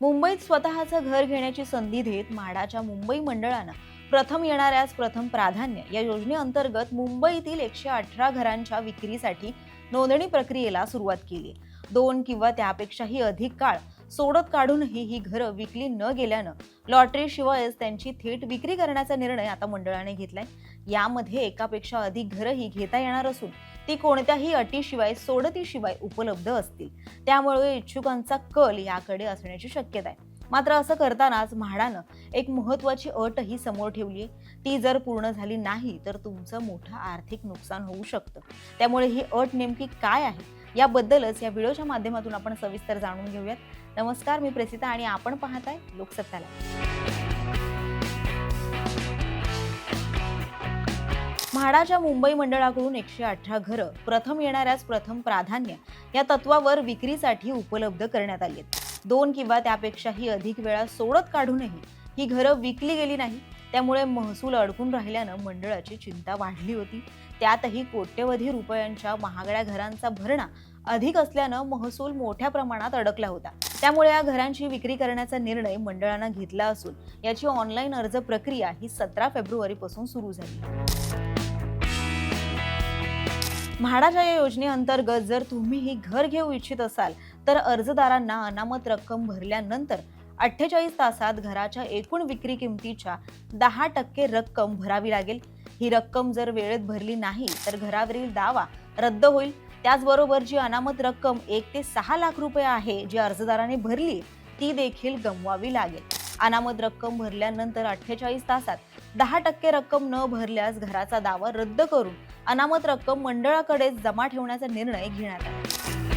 मुंबईत स्वतःचं घर घेण्याची संधी देत म्हाडाच्या मुंबई मंडळानं प्रथम येणाऱ्यास प्रथम प्राधान्य. या योजनेअंतर्गत मुंबईतील एकशे अठरा घरांच्या विक्रीसाठी नोंदणी प्रक्रियेला सुरुवात केली. दोन किंवा त्यापेक्षाही अधिक काळ सोडत काढूनही ही घरं विकली न गेल्यानं लॉटरीशिवायच त्यांची थेट विक्री करण्याचा निर्णय आता मंडळाने घेतलाय. यामध्ये एकापेक्षा अधिक घरं ही घेता येणार असून ती कोणत्याही अटीशिवाय सोडतीशिवाय उपलब्ध असतील. त्यामुळे इच्छुकांचा कल याकडे असण्याची शक्यता आहे मात्र असं करतानाच म्हाडानं एक महत्वाची अटही समोर ठेवली आहे ती जर पूर्ण झाली नाही तर तुमचं मोठं आर्थिक नुकसान होऊ शकतं. त्यामुळे ही अट नेमकी काय आहे? याबद्दलच या व्हिडिओच्या माध्यमातून आपण सविस्तर जाणून घेऊयात. नमस्कार मी प्रसिता आणि आपण पाहताय लोकसत्ताला. म्हाडाच्या मुंबई मंडळाकडून एकशे अठरा घरं प्रथम येणाऱ्यास प्रथम प्राधान्य या तत्वावर विक्रीसाठी उपलब्ध करण्यात आली आहेत. दोन किंवा त्यापेक्षाही अधिक वेळा सोडत काढूनही ही घरं विकली गेली नाही त्यामुळे महसूल अडकून राहिल्यानं मंडळाची चिंता वाढली होती. त्यातही कोट्यवधी रुपयांच्या महागड्या घरांचा भरणा अधिक असल्यानं महसूल मोठ्या प्रमाणात अडकला होता. त्यामुळे या घरांची विक्री करण्याचा निर्णय मंडळानं घेतला असून याची ऑनलाईन अर्ज प्रक्रिया ही सतरा फेब्रुवारीपासून सुरू झाली. म्हाडाच्या या योजनेअंतर्गत जर तुम्ही ही घर घेऊ इच्छित असाल तर अर्जदारांना अनामत रक्कम भरल्यानंतर अठ्ठेचाळीस तासात घराच्या एकूण विक्री किमतीच्या दहा टक्के रक्कम भरावी लागेल. ही रक्कम जर वेळेत भरली नाही तर घरावरील दावा रद्द होईल. त्याचबरोबर जी अनामत रक्कम एक ते सहा लाख रुपये आहे जी अर्जदाराने भरली ती देखील गमवावी लागेल. अनामत रक्कम भरल्यानंतर अठ्ठेचाळीस तासात दहा टक्के रक्कम न भरल्यास घराचा दावा रद्द करून अनामत रक्कम मंडळाकडे जमा ठेवण्याचा निर्णय घेण्यात आला.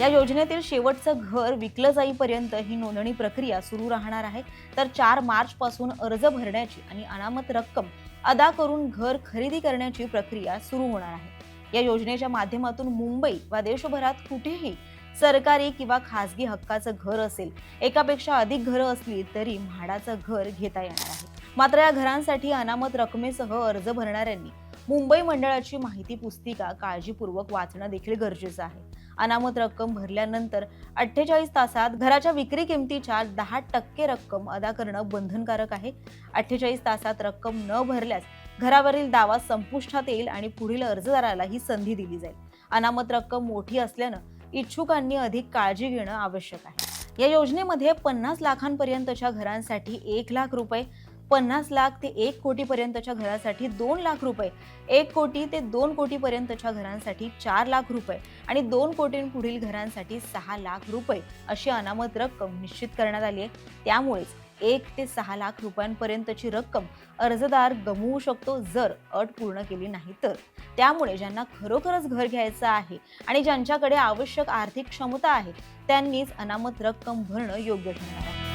या योजनेतील शेवटचं घर विकलं जाईपर्यंत ही नोंदणी प्रक्रिया सुरू राहणार आहे. तर चार मार्च पासून अर्ज भरण्याची आणि अनामत रक्कम अदा करून घर खरेदी करण्याची प्रक्रिया सुरू होणार आहे. या योजनेच्या माध्यमातून मुंबई वा देशभरात कुठेही सरकारी किंवा खासगी हक्काचं घर असेल एकापेक्षा अधिक घरं असली तरी म्हाडाचं घर घेता येणार आहे. मात्र या घरांसाठी अनामत रकमेसह अर्ज भरणाऱ्यांनी मुंबई मंडळाची माहिती पुस्तिका काळजीपूर्वक वाचणं देखील गरजेचं आहे. अनामत रक्कम भरल्यानंतर अठ्ठेचाळीस तासात घराच्या विक्री किमतीच्या दहा टक्के रक्कम अदा करणं बंधनकारक आहे. अठ्ठेचाळीस तासात रक्कम न भरल्यास घरावरील दावा संपुष्टात येईल आणि पुढील अर्जदाराला ही संधी दिली जाईल. अनामत रक्कम मोठी असल्यानं इच्छुकांनी अधिक काळजी घेणं आवश्यक आहे. या योजनेमध्ये पन्नास लाखांपर्यंतच्या घरांसाठी एक लाख रुपये पन्नास लाख ते एक कोटीपर्यंतच्या घरासाठी दोन लाख रुपये. एक कोटी ते दोन कोटीपर्यंतच्या घरांसाठी चार लाख रुपये आणि दोन कोटींपुढील घरांसाठी सहा लाख रुपये अशी अनामत रक्कम निश्चित करण्यात आली आहे. त्यामुळेच एक ते सहा लाख रुपयांपर्यंतची रक्कम अर्जदार गमवू शकतो जर अट पूर्ण केली नाही तर. त्यामुळे ज्यांना खरोखरच घर घ्यायचं आहे आणि ज्यांच्याकडे आवश्यक आर्थिक क्षमता आहे त्यांनीच अनामत रक्कम भरणं योग्य ठरणार आहे.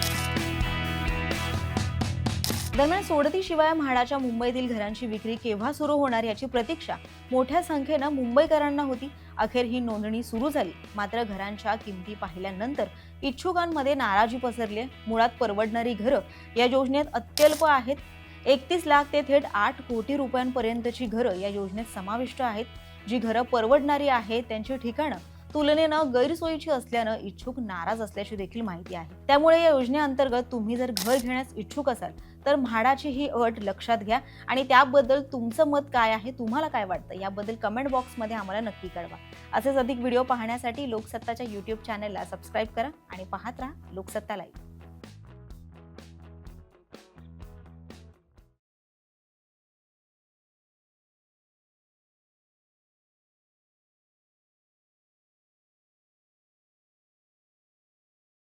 दरम्यान सोडतीशिवाय म्हाडाच्या मुंबईतील घरांची विक्री केव्हा सुरू होणार याची प्रतीक्षा मोठ्या संख्येनं मुंबईकरांना होती. अखेर ही नोंदणी सुरू झाली. मात्र घरांच्या किमती पाहिल्यानंतर इच्छुकांमध्ये नाराजी पसरली मुळात परवडणारी घरं या योजनेत अत्यल्प आहेत. एकतीस लाख ते थेट आठ कोटी रुपयांपर्यंतची घरं या योजनेत समाविष्ट आहेत. जी घरं परवडणारी आहेत त्यांची ठिकाणं तुलनेनं गैरसोयीची असल्यानं इच्छुक नाराज असल्याची देखील माहिती आहे. त्यामुळे या योजनेअंतर्गत तुम्ही जर घर घेण्यास इच्छुक असाल तर म्हाडाची ही अट लक्षात घ्या आणि त्याबद्दल तुमचं मत काय आहे तुम्हाला काय वाटतं याबद्दल कमेंट बॉक्समध्ये आम्हाला नक्की कळवा. असेच अधिक व्हिडिओ पाहण्यासाठी लोकसत्ताच्या यूट्यूब चॅनलला सबस्क्राईब करा आणि पाहत राहा लोकसत्ता लाईव्ह